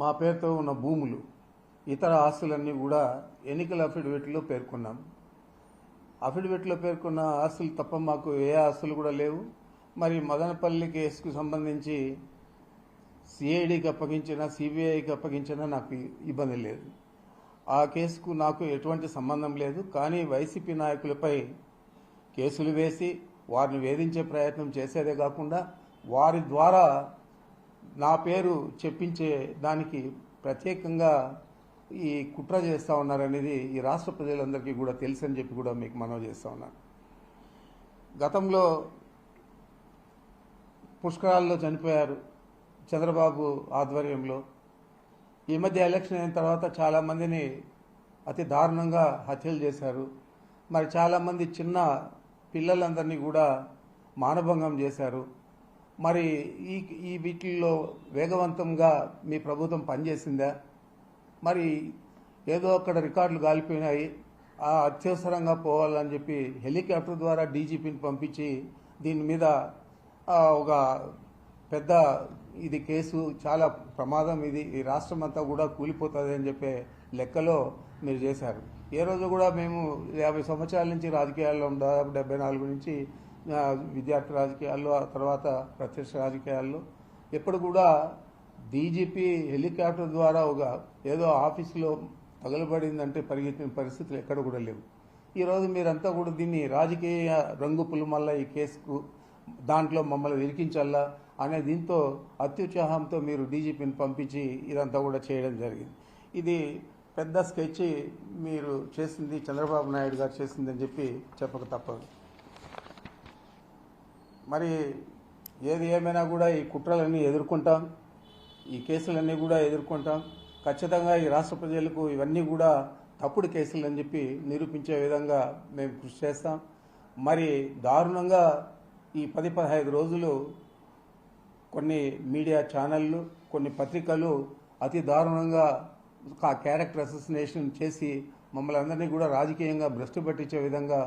మా పేరుతో ఉన్న భూములు ఇతర ఆస్తులన్నీ కూడా ఎన్నికల అఫిడవిట్లో పేర్కొన్నాం. అఫిడవిట్లో పేర్కొన్న ఆస్తులు తప్ప మాకు ఏ ఆస్తులు కూడా లేవు. మరి మదనపల్లి కేసుకు సంబంధించి సిఐడికి అప్పగించినా సిబిఐకి అప్పగించినా నాకు ఇబ్బంది లేదు. ఆ కేసుకు నాకు ఎటువంటి సంబంధం లేదు. కానీ వైసీపీ నాయకులపై కేసులు వేసి వారిని వేధించే ప్రయత్నం చేసేదే కాకుండా వారి ద్వారా నా పేరు చెప్పించే దానికి ప్రత్యేకంగా ఈ కుట్ర చేస్తూ ఉన్నారనేది ఈ రాష్ట్ర ప్రజలందరికీ కూడా తెలుసని చెప్పి కూడా మీకు మనవి చేస్తూ ఉన్నాను గతంలో పుష్కరాల్లో చనిపోయారు చంద్రబాబు ఆధ్వర్యంలో. ఈ మధ్య ఎలక్షన్ అయిన తర్వాత చాలామందిని అతి దారుణంగా హత్యలు చేశారు. మరి చాలామంది చిన్న పిల్లలందరినీ కూడా మానభంగం చేశారు. మరి ఈ ఈ వీటిల్లో వేగవంతంగా మీ ప్రభుత్వం పనిచేసిందా? మరి ఏదో అక్కడ రికార్డులు గాలిపోయినాయి. ఆ అత్యవసరంగా పోవాలని చెప్పి హెలికాప్టర్ ద్వారా డీజీపీని పంపించి దీని మీద ఒక పెద్ద ఇది కేసు చాలా ప్రమాదం ఇది. ఈ రాష్ట్రం అంతా కూడా కూలిపోతుంది అని చెప్పే లెక్కలో మీరు చేశారు. ఏ రోజు కూడా మేము యాభై సంవత్సరాల నుంచి రాజకీయాల్లో దాదాపు డెబ్బై నాలుగు నుంచి విద్యార్థి రాజకీయాల్లో ఆ తర్వాత ప్రత్యక్ష రాజకీయాల్లో. ఎప్పుడు కూడా డీజీపీ హెలికాప్టర్ ద్వారా ఒక ఏదో ఆఫీసులో తగలబడిందంటే పరిగెత్తిన పరిస్థితులు ఎక్కడ కూడా లేవు. ఈరోజు మీరంతా కూడా దీన్ని రాజకీయ రంగు పులుమల్ల ఈ కేసుకు దాంట్లో మమ్మల్ని ఇరికించాలా అనే దీంతో అత్యుత్సాహంతో మీరు డీజీపీని పంపించి ఇదంతా కూడా చేయడం జరిగింది. ఇది పెద్ద స్కెచ్ మీరు చేసింది చంద్రబాబు నాయుడు గారు చేసిందని చెప్పి చెప్పక తప్పదు. మరి ఏది ఏమైనా కూడా ఈ కుట్రలన్నీ ఎదుర్కొంటాం ఈ కేసులన్నీ కూడా ఎదుర్కొంటాం. ఖచ్చితంగా ఈ రాష్ట్ర ప్రజలకు ఇవన్నీ కూడా తప్పుడు కేసులు అని చెప్పి నిరూపించే విధంగా మేము కృషి చేస్తాం. మరి దారుణంగా ఈ పది పదహైదు రోజులు కొన్ని మీడియా ఛానళ్ళు కొన్ని పత్రికలు అతి దారుణంగా ఆ క్యారెక్టర్ అసోసినేషన్ చేసి మమ్మల్ని అందరినీ కూడా రాజకీయంగా భ్రష్టు పట్టించే విధంగా